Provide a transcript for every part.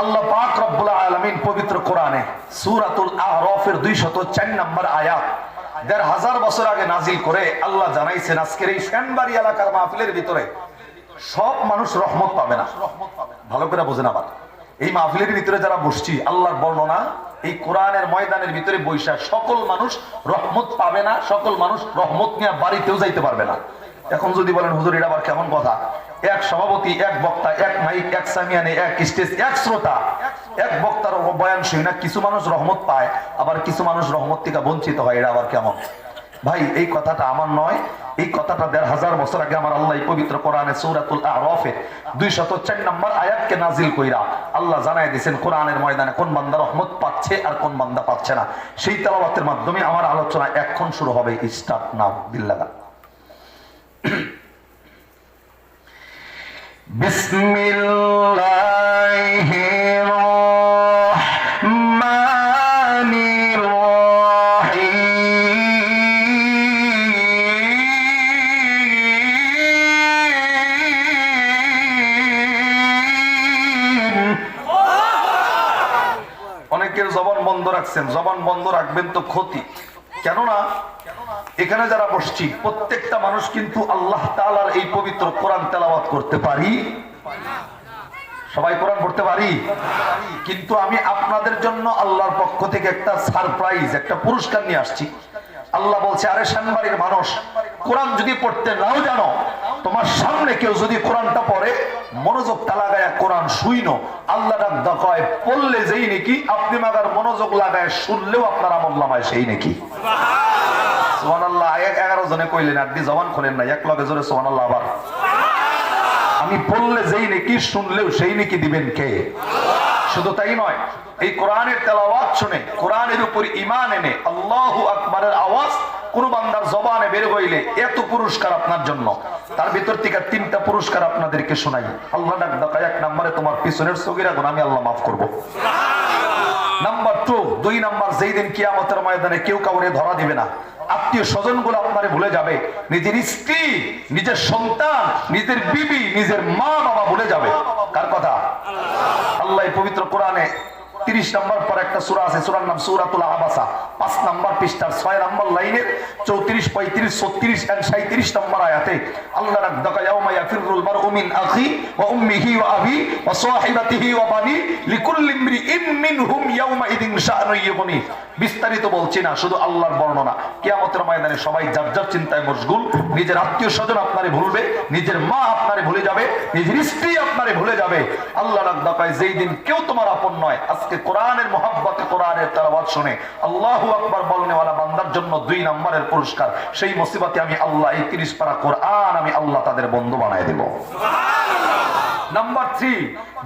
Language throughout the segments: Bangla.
আল্লাহ পাক রব্বুল আলামিন পবিত্র কোরআনে সূরাতুল আহরাফের 204 নম্বর আয়াত দেড় হাজার বছর আগে নাজিল করে আল্লাহ জানাইছেন, আজকের এই ফ্যানবাড়ি এলাকার মাহফিলের ভিতরে সব মানুষ রহমত পাবে না। ভালো করে বোঝেন আবার। এই মাহফিলের ভিতরে যারা বসছি, আল্লাহর বর্ণনা, এই কোরআনের ময়দানের ভিতরে বৈশাখ, সকল মানুষ রহমত পাবে না, সকল মানুষ রহমত নিয়ে বাড়িতেও যাইতে পারবে না। এখন যদি বলেন, হুজুর, এটা আবার কেমন কথা? এক সভাপতি, এক বক্তা, এক মাইক, এক সামিয়ানে, এক স্টেজ, এক শ্রোতা। এক বক্তার বয়ান শুই না কিছু মানুষ রহমত পায়, আবার কিছু মানুষ রহমত থেকে বঞ্চিত হয়, এটা আবার কেমন? ভাই, এই কথাটা আমার নয়। এই কথাটা দেড় হাজার বছর আগে আমার আল্লাহ পবিত্র কোরআনে সৌরাতুল আরফে দুই শত চার নম্বর আয়াতকে নাজিল কইরা আল্লাহ জানাই দিয়েছেন, কোরআনের ময়দানে কোন বান্দা রহমত পাচ্ছে আর কোন বান্দা পাচ্ছে না। সেই তেলাওয়াতের মাধ্যমে আমার আলোচনা এখন শুরু হবে, স্টার্ট নাও দিল্লাগা بسم الله الرحمن الرحيم অনেকের জবান বন্ধ রাখছেন জবান বন্ধ রাখবেন তো ক্ষতি কেননা এখানে যারা বসছি, প্রত্যেকটা মানুষ কিন্তু আল্লাহ তাআলার এই পবিত্র কোরআন তেলাওয়াত করতে পারি? সবাই কোরআন পড়তে পারি? কিন্তু আমি আপনাদের জন্য আল্লাহর পক্ষ থেকে একটা সারপ্রাইজ, একটা পুরস্কার নিয়ে আসছি। আল্লাহ বলছে, আরে সানবাড়ির মানুষ, কোরআন যদি পড়তে নাও জানো, তোমার সামনে কেউ যদি কোরআনটা পড়ে, মনোযোগ লাগায় কোরআন শুইনো আল্লাহ ডাক পড়লে যেই নাকি, আপনি মাগার মনোযোগ লাগায় শুনলেও আপনার আমল নামায় সেই নাকি। জনে কইলেন আপনি জবান খোলেন না, এক লগে জোরে সোহানাল্লাহ আবার। আমি বললে যেই নাকি শুনলেও সেই নাকি দিবেন কে? শুধু তাই নয়, এই কোরআনের তেলাওয়াত শুনে, কোরআনের উপর ইমান এনে, আল্লাহ আকবরের আওয়াজ কোন বান্দার জবানে বের হইলে এত পুরস্কার আপনার জন্য। তার ভিতর থেকে তিনটা পুরস্কার আপনাদেরকে শোনাই। আল্লাহ ডাকা এক নম্বরে তোমার পিছনের সগিরা গুণ আমি আল্লাহ মাফ করব। নাম্বার টু দুই নাম্বার, যেই দিন কিয়ামতের ময়দানে কেউ কাউরে ধরা দিবে না। আত্মীয় স্বজনগুলো আপনারে ভুলে যাবে। নিজের স্ত্রী, নিজের সন্তান, নিজের বিবি, নিজের মা বাবা ভুলে যাবে। কার কথা? আল্লাহ। পবিত্র কোরআনে তিরিশ নম্বর পর একটা সুরা আছে, সুরার নাম সুরাতুল আবাসা। পাঁচ নম্বর পৃষ্ঠার ছয় নম্বর লাইনের চৌত্রিশ, পঁয়ত্রিশ, ছত্রিশ এন্ড সাঁত্রিশ নম্বর আয়াতে আল্লাহ রাদ্দাকা ইয়াউমা ইয়াফিরুল মারউ মিন আখি আবি ওয়া সাহিবাতিহি ওয়া বানি মিনহুম ইয়াউমা ইদিন বিস্তারিত বলছি না, শুধু আল্লাহর বর্ণনা। ময়দানে সবাই যার যার চিন্তায় মশগুল, নিজের আত্মীয় স্বজন আপনারে ভুলবে, নিজের মা আপনারে ভুলে যাবে, নিজের স্ত্রী আপনারে ভুলে যাবে। আল্লাহ রাদ্দাকায় যেই দিন কেউ তোমার আপন নয়, আজকে কোরআনের মহাব্বতে কোরআনের তেলাওয়াত শুনে আল্লাহু আকবার বলনেওয়ালা বান্দার জন্য দুই নম্বরের পুরস্কার সেই মুসিবতে আমি আল্লাহ এই তিরিশ পারা কোরআন আমি আল্লাহ তাদের বন্ধু বানায় দেব। নাম্বার থ্রি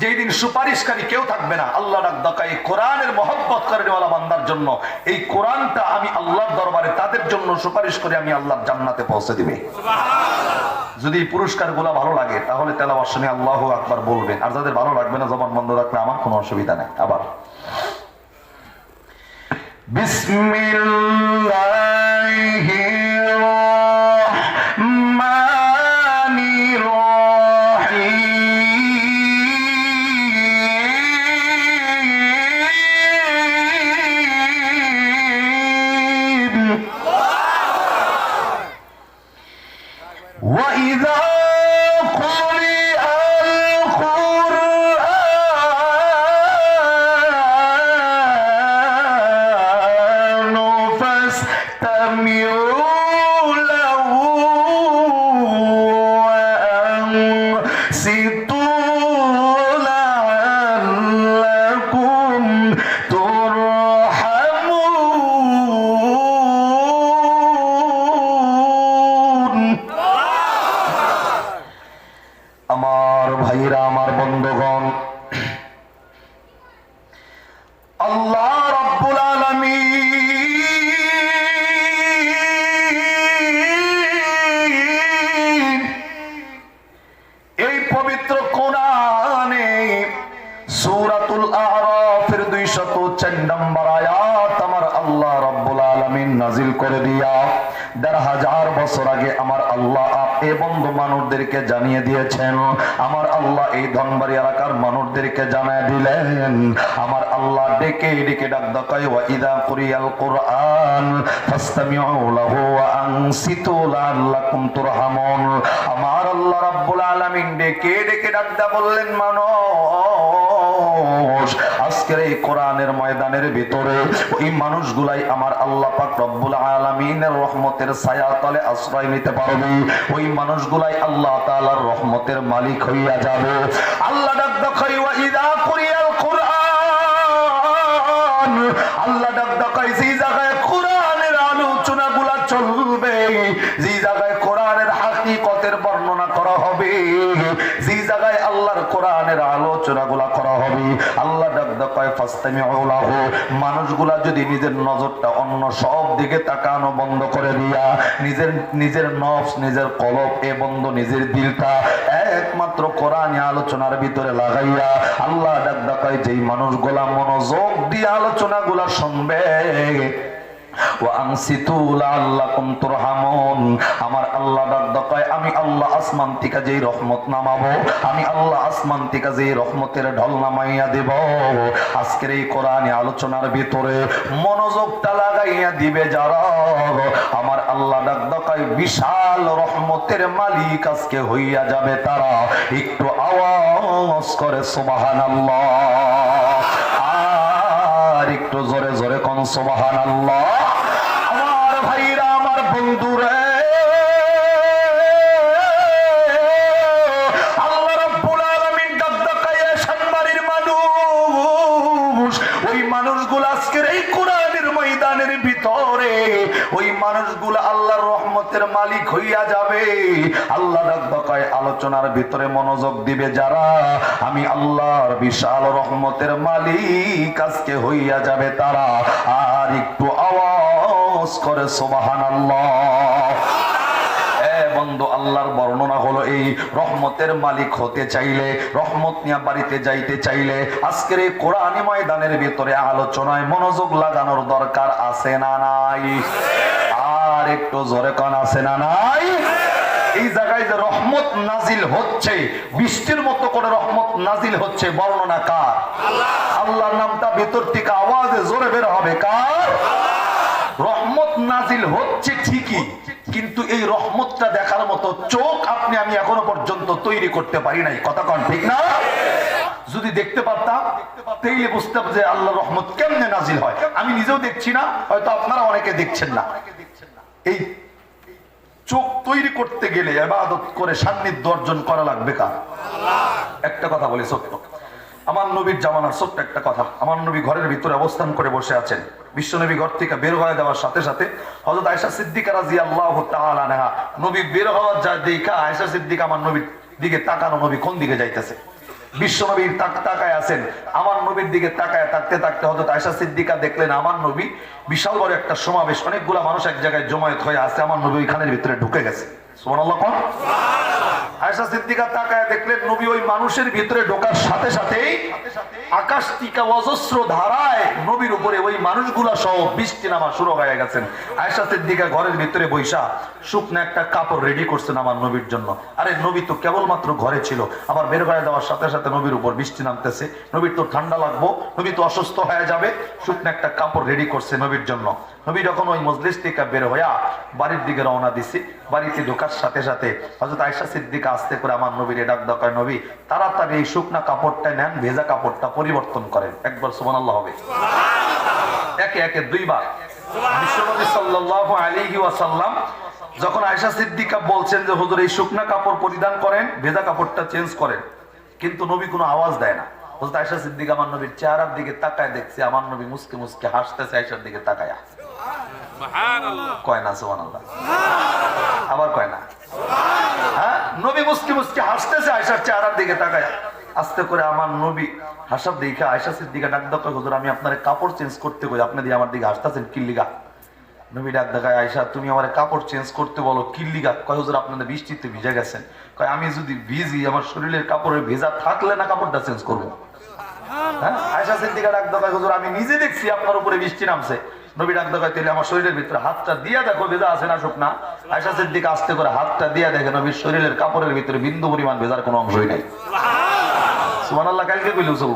যেই দিন সুপারিশকারী কেউ থাকবে না আল্লাহ ডাকা এই কোরআনের মহব্বত করেনেওয়ালা বান্দার জন্য এই কোরআনটা আমি আল্লাহর দরবারে তাদের জন্য সুপারিশ করে আমি আল্লাহর জান্নাতে পৌঁছে দিবে। যদি এই পুরস্কারগুলা ভালো লাগে, তাহলে তেলাওয়াত শুনে আল্লাহ আকবার বলবেন। আর যাদের ভালো লাগবে না, জবান বন্ধ রাখলে আমার কোনো অসুবিধা নেই। আবার। বিসমিল্লাহির see করে দিয়া দেড় হাজার বছর আগে আমার আল্লাহ এ বন্ধু মানুষদেরকে জানিয়ে দিয়েছেন, আমার আল্লাহ এই ধনবাড়ি এলাকার মানুষদেরকে জানায় দিলেন, আমার আল্লাহ ডেকে ডেকে ডাক ওয়া ইদা কোরআন আমার আল্লাহ আলামিন ডেকে ডেকে ডাক বললেন মানুষ আজকের এই কোরআনের ময়দানের ভিতরে ওই মানুষগুলাই আমার আল্লাহ পাক রব্বুল আলামিনের রহমতের ছায়া তলে আশ্রয় নিতে পারবে। ওই মানুষগুলাই আল্লাহ তাআলার রহমতের মালিক হইয়া যাবে। আল্লাহ ডাক দেখাই ওয়া ইদা কুরিয়াল কোরআন। আল্লাহ ডাক দেখাই যেই জায়গায় কোরআনের আলোচনাগুলা চলবে যেই জায়গায় কোরআনের হাকিকতের বর্ণনা করা হবে যেই জায়গায় আল্লাহর কোরআনের আলোচনাগুলা করা হবে, আল্লাহ সাথে কয় ফাস্তামি মানুষগুলা যদি নিজের নজরটা অন্য সব দিকে তাকানো বন্ধ করে দিয়া, নিজের নিজের নফস, নিজের এ বন্ধ নিজের দিলটা একমাত্র আলোচনার ভিতরে লাগাইয়া, আল্লাহ ডাক ডাকায় যেই মানুষগুলা মনোযোগ দিয়ে আলোচনাগুলা শুনবে আমার আল্লাহ আমি আল্লাহ আসমান থেকে যেই রহমত নামাবো, আমি আল্লাহ আসমান থেকে যেই রহমতের ঢল নামাইয়া দেব। আজকের এই কোরআনে আলোচনার ভিতরে মনোযোগটা লাগাইয়া দিবে যারা। আমার আল্লাহ বিশাল রহমতের মালিক আজকে হইয়া যাবে তারা। একটু আওয়াজ করে, সুবহানাল্লাহ। আর একটু জোরে জোরে কোন সুবহান আল্লাহ হইয়া যাবে। আল্লাহ ডাকবাকায় আলোচনার ভিতরে মনোযোগ দিবে যারা। আমি আল্লাহর বিশাল রহমতের মালিক, আজকে হইয়া যাবে তারা। আর একটু আওয়াজ করে সোবাহান এ বন্ধু, আল্লাহর বর্ণনা হলো এই, রহমতের মালিক হতে চাইলে, রহমত নিয়ে বাড়িতে যাইতে চাইলে, আজকের এই কোরআনি ময়দানের ভিতরে আলোচনায় মনোযোগ লাগানোর দরকার আছে না নাই? আর একটু জোরে কান আছে না নাই? এই জায়গায় যে রহমত নাজিল হচ্ছে, বৃষ্টির মতো করে রহমত নাজিল হচ্ছে, বর্ণনা কার? আল্লাহর নামটা ভিতর থেকে আওয়াজে জোরে বের হবে কার? রহমত নাজিল হচ্ছে ঠিকই, কিন্তু এই রহমতটা দেখার মতো চোখ আপনি আমি এখনও পর্যন্ত তৈরি করতে পারি নাই। কথা কন, ঠিক না? যদি দেখতে পারতাম, তাইলে বুঝতাম যে আল্লাহ রহমত কেমনে নাজিল হয়। আমি নিজেও দেখছি না, হয়তো আপনারা অনেকে দেখছেন না। এই চোখ তৈরি করতে গেলে এবাদত করে সান্নিধ্য অর্জন করা লাগবে কার? একটা কথা বলি, সত্য। আমার নবীর জামানার ছোট্ট একটা কথা। আমার নবী ঘরের ভিতরে অবস্থান করে বসে আছেন। বিশ্বনবী ঘর থেকে বের হয়ে যাওয়ার সাথে সাথে হজরত আয়সা সিদ্দিকা রাজি আল্লাহ নবী বের হওয়ার যা দেখা আয়সা সিদ্দিকা আমার নবীর দিকে তাকানো, নবী কোন দিকে যাইতেছে? বিশ্ব নবীর তাক তাকায় আছেন। আমার নবীর দিকে তাকায় থাকতে থাকতে হতো আয়সা সিদ্দিকা দেখলেন, আমার নবী বিশাল বড় একটা সমাবেশ, অনেকগুলা মানুষ এক জায়গায় জমায়েত হয়ে আছে, আমার নবী ওইখানের ভিতরে ঢুকে গেছে। সোমান মানুষের ভিতরে ঢোকার সাথে সাথেই আকাশ টিকা অজস্র ধারায় নবীর উপরে ওই মানুষগুলা সহ বৃষ্টি নামা শুরু ঘরের ভিতরে বৈশা শুকনো একটা কাপড় রেডি করছেন আমার নবীর জন্য। আরে নবী তো কেবলমাত্র ঘরে ছিল। আবার বের হয়ে যাওয়ার সাথে সাথে নবীর উপর বৃষ্টি নামতেছে। নবীর তো ঠান্ডা লাগবো, নবী তো অসুস্থ হয়ে যাবে। শুকনো একটা কাপড় রেডি করছে নবীর জন্য। নবী যখন ওই মজলিস থেকে বের হইয়া বাড়ির দিকে রওনা দিছি, বাড়িতে ঢোকার সাথে সাথে হজরত আয়সা সিদ্দিকা আসতে করে আমার নবীর ডাক দরকার নবী তাড়াতাড়ি এই শুকনা কাপড়টা নেন ভেজা কাপড়টা পরিবর্তন করেন। একবার সুমান আল্লাহ হবে। একে একে দুইবার। বিশ্বনবী ওয়াসাল্লাম যখন আয়সা সিদ্দিকা বলছেন যে হুজুর এই শুকনা কাপড় পরিধান করেন ভেজা কাপড়টা চেঞ্জ করেন। কিন্তু নবী কোনো আওয়াজ দেয় না। হুজুর আয়সা সিদ্দিক আমার নবীর চেহারার দিকে তাকায় দেখছে আমার নবী মুসকে মুসকে হাসতেছে আয়সার দিকে তাকায়া। কয় না সুবহানাল্লাহ। আবার কয় না। নবী মুসকি মুসকি হাসতেছে আয়সার চেহারার দিকে তাকায়। আস্তে করে আমার নবী হাসার দিকে আয়সা সিদ্দিকা ডাক ডাক হুজুর, আমি আপনার কাপড় চেঞ্জ করতে কই, আপনি দিয়ে আমার দিকে হাসতেছেন কিল্লিগা নবী ডাক দেখায় আয়সা তুমি আমার কাপড় চেঞ্জ করতে বলো কিল্লিগা কয়, হুজুর, আপনাদের বৃষ্টিতে ভিজে গেছেন। কয়, আমি যদি ভিজি, আমার শরীরের কাপড়ে ভেজা থাকলে না কাপড়টা চেঞ্জ করব? হ্যাঁ আমি নিজে দেখছি আপনার উপরে বৃষ্টি নামছে। নবী ডাক দেখায়, তাহলে আমার শরীরের ভিতরে হাতটা দিয়ে দেখো, ভেজা আছে না শুকনা? আয়সা সিদ্দিক আস্তে করে হাতটা দিয়ে দেখে নবীর শরীরের কাপড়ের ভিতরে বিন্দু পরিমাণ ভেজার কোনো অংশই নাই। কালকে সব।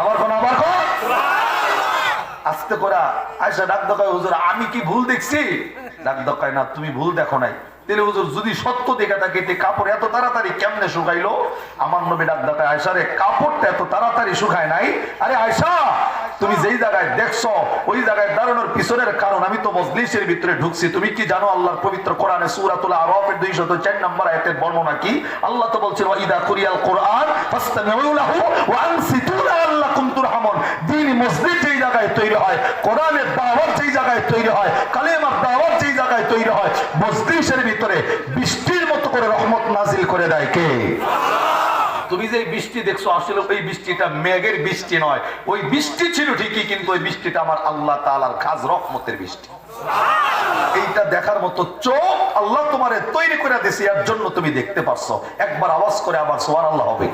আবার কোন আবার কোন? আস্তে করে আয়সা ডাক দকায় হুজুর আমি কি ভুল দেখছি? ডাক দকায় না তুমি ভুল দেখো নাই। তাহলে হুজুর যদি সত্য দেখে থাকে তে কাপড় এত তাড়াতাড়ি কেমনে শুকাইলো? আমার নবী ডাক দকায় আয়সা রে কাপড়টা এত তাড়াতাড়ি শুকায় নাই? আরে আয়সা তুমি যেই জায়গায় দেখছ, ওই জায়গায় দাঁড়ানোর পিছনের কারণ আমি তো মজলিসের ভিতরে ঢুকছি। তুমি কি জানো আল্লাহর পবিত্র কোরআনে সূরাতুল আরাফের 204 নম্বর আয়াতের বর্ণনা কি? আল্লাহ তো বলছেন, ওয়া ইদা কুরিয়াল কোরআন ফাসতামিউ লাহু ওয়া আনসিতু লাআল্লাকুম তুরহামুন। দ্বীন মসজিদ যেই জায়গায় তৈরি হয়, কোরআনের দাওয়াত যেই জায়গায় তৈরি হয়, কালেমার দাওয়াত যেই জায়গায় তৈরি হয়, মজলিসের ভিতরে বৃষ্টির মতো করে রহমত নাজিল করে দেয় কে? তুমি যে বৃষ্টি দেখছ, আসলে ওই বৃষ্টিটা মেঘের বৃষ্টি নয়। ওই বৃষ্টি ছিল ঠিকই, কিন্তু ওই বৃষ্টিটা আমার আল্লাহ তালার খাজ রহমতের বৃষ্টি। এইটা দেখার মতো চোখ আল্লাহ তোমারে তৈরি করে দিয়েছে, এর জন্য তুমি দেখতে পারছ। একবার আওয়াজ করে আবার সোয়ার আল্লাহ হবে।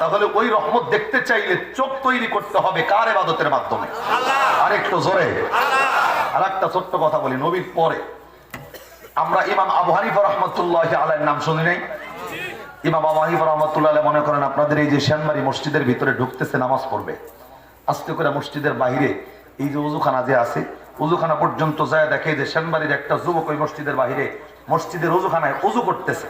তাহলে ওই রহমত দেখতে চাইলে চোখ তৈরি করতে হবে কার এবাদতের মাধ্যমে? আরেকটু জোরে। আর একটা ছোট্ট কথা বলি, নবীর পরে আমরা ইমাম আবু রহমতুল্লাহ আলাইয়ের নাম শুনি নাই? ইমাম হানিফা রহমতুল্লাহ মনে করেন, আপনাদের এই যে শ্যানবাড়ি মসজিদের ভিতরে ঢুকতেছে, নামাজ পড়বে। আস্তে করে মসজিদের বাহিরে এই যে উজুখানা যে আছে, উজুখানা পর্যন্ত যায় দেখে যে শ্যানবাড়ির একটা যুবক ওই মসজিদের বাহিরে মসজিদের উজুখানায় উজু করতেছে।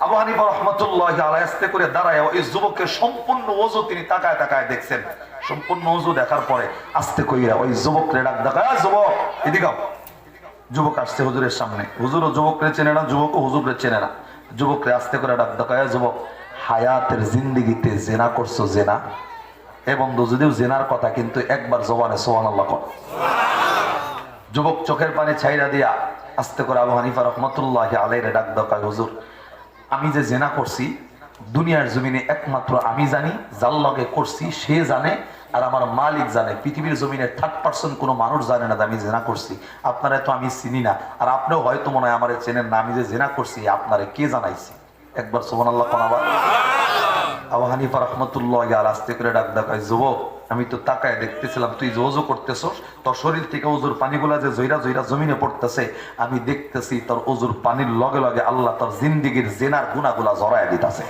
আবু রহমতুল্লাহ করে দাঁড়ায়, ওই যুবকের সম্পূর্ণ ওজু তিনি তাকায় তাকায় দেখছেন। সম্পূর্ণ ওজু দেখার পরে আস্তে কইরা ওই যুবকরে ডাক দেখায় যুবক, এদিকে আও।" যুবক আসছে হুজুরের সামনে। হুজুরও যুবকরে চেনে না, যুবকও হুজুরে চেনে না। যুবকরে আস্তে করে ডাক দেখায়, যুবক, হায়াতের জিন্দিগিতে জেনা করছ, জেনা? এ বন্ধু, যদিও জেনার কথা, কিন্তু একবার জবানে সোহান আল্লাহ কর যুবক চোখের পানি ছাইরা দিয়া আস্তে করে আবু হানিফা রহমতুল্লাহ আলাইরে ডাক দেখায়, হুজুর, আমি যে জেনা করছি, দুনিয়ার জমিনে একমাত্র আমি জানি, যার লগে করছি, সে জানে আর আমার মালিক জানে, পৃথিবীর জমিনে থার্ড পার্সন কোনো মানুষ জানে না আমি জেনা করছি। আপনারা তো আমি চিনি না। আর আপনিও হয়তো মনে হয় আমার চেনেন না, আমি যে জেনা করছি, আপনারে কে জানাইছি? একবার সোমান আল্লাহ কোনাবার আবু হানিফা রহমতুল্লাহ আল আস্তে করে ডাক ডাকায় যুবক, আমি তো তাকায় দেখতেছিলাম, তুই ওজু করতেছস তোর শরীর থেকে ওজুর পানিগুলা যে জৈরা জৈরা জমিনে পড়তেছে, আমি দেখতেছি তোর ওজুর পানির লগে লগে আল্লাহ তোর জিন্দিগির জেনার গুণাগুলা জড়ায় দিতেছে।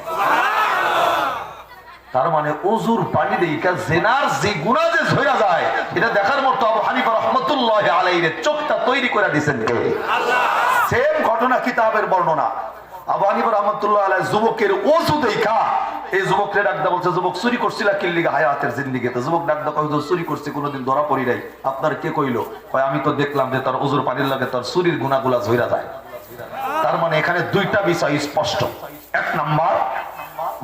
তার মানে ওজুর পানি দেখা জেনার যে গুণা যে ঝইরা যায়, এটা দেখার মতো আবু হানিফা রহমতুল্লাহ আলাইরে চোখটা তৈরি করে দিছেন কে? সেম ঘটনা কিতাবের বর্ণনা। আপনার কে কইলো? আমি তো দেখলাম যে তার ওজুর পানির লাগে তার চুরির গুণাগুলা ঝইরা যায়। তার মানে এখানে দুইটা বিষয় স্পষ্ট। এক নাম্বার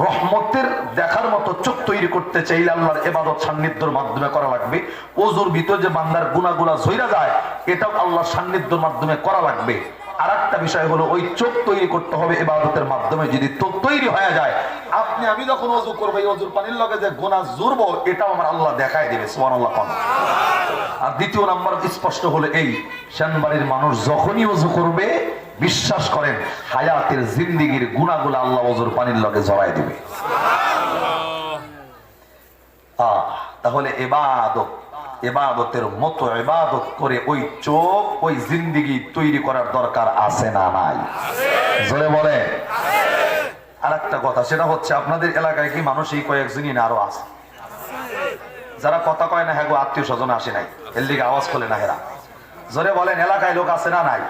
রহমতের দেখার মতো চোখ তৈরি করতে চাইলে আল্লাহর এবাদত সান্নিধ্যর মাধ্যমে করা লাগবে। ওজুর ভিতরে যে বান্দার গুণাগুলা ঝইরা যায়, এটাও আল্লাহর সান্নিধ্যর মাধ্যমে করা লাগবে। আর একটা বিষয় হলো, ওই চোখ তৈরি করতে হবে এবাদতের মাধ্যমে যদি চোখ তৈরি হয়ে যায়। আপনি, আমি যখন অজু করব, এই অজুর পানির লগে যে গোনা জুড়বো এটাও আমার আল্লাহ দেখায় দেবে সোমান আল্লাহ কন। আর দ্বিতীয় নাম্বার স্পষ্ট হলো এই শানবাড়ির মানুষ যখনই অজু করবে বিশ্বাস করেন, হায়াতের জিন্দিগির গুণাগুলো আল্লাহ অজুর পানির লগে জড়াই দিবে। তাহলে এবাদত, এবাদতের মতো এবাদত করে ওই চোখ, ওই জিন্দিগি তৈরি করার দরকার আছে না নাই? জোরে বলে? আর একটা কথা, সেটা হচ্ছে আপনাদের এলাকায় কি মানুষ এই কয়েকজনই না, আরও আছে? যারা কথা কয় না হ্যাঁ আত্মীয় স্বজন আসে নাই, এর দিকে আওয়াজ খোলে না হেরা। জোরে বলেন, এলাকায় লোক আছে না নাই?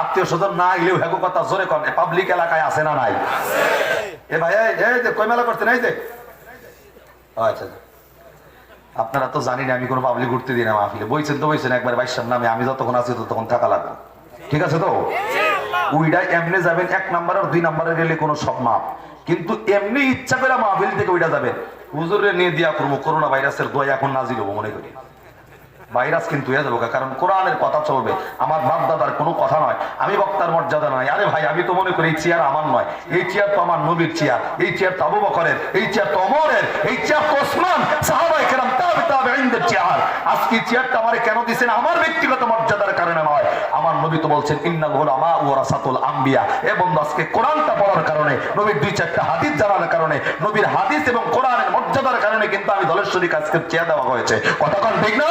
আত্মীয় স্বজন না এলেও হ্যাগো কথা জোরে কন। পাবলিক এলাকায় আছে না নাই? এ ভাই এই, এই যে কই মেলা করতে নাই যে। আচ্ছা আচ্ছা। আপনারা তো জানি না আমি কোনো পাবলিক ঘুরতে দিই না মাহফিলে। বইছেন তো বইছেন একবার বাইশের নামে। আমি যতক্ষণ আছি ততক্ষণ থাকা লাগবে। ঠিক আছে তো? উইডা এমনি যাবেন এক নাম্বার আর দুই নাম্বারে গেলে কোনো সব মাপ। কিন্তু এমনি ইচ্ছা করে মাহফিল থেকে উইডা যাবেন। হুজুরে নিয়ে দিয়া করব করোনা ভাইরাসের দোয়া এখন নাজিল হব মনে করি। ভাইরাস কিন্তু হয়ে যাব কারণ কোরআনের কথা চলবে। আমার বাপ দাদার কোনো কথা নয়, আমি বক্তার মর্যাদা নয়। আরে ভাই, আমি তো মনে করি এই চেয়ার আমার নয়। এই চেয়ার তো আমার নবীর চেয়ার, এই চেয়ার তো আবু বকরের, এই চেয়ার তো অমরের এই চেয়ার তো ওসমান সাহাবাই কেরাম আজকে চেয়ারটা আমারে ব্যক্তিগত মর্যাদার কারণে নয়। আমার নবী তো বলছেন, ইন্নাল উলামা ওয়ারাসাতুল আম্বিয়া। এবং আজকে কোরআনটা পড়ার কারণে, নবীর দুই চারটা হাদিস জানার কারণে, নবীর হাদিস এবং কোরআনের মর্যাদার কারণে কিন্তু আমি দলেশ্বরী আজকে চেয়ার দেওয়া হয়েছে। কথা ঠিক না?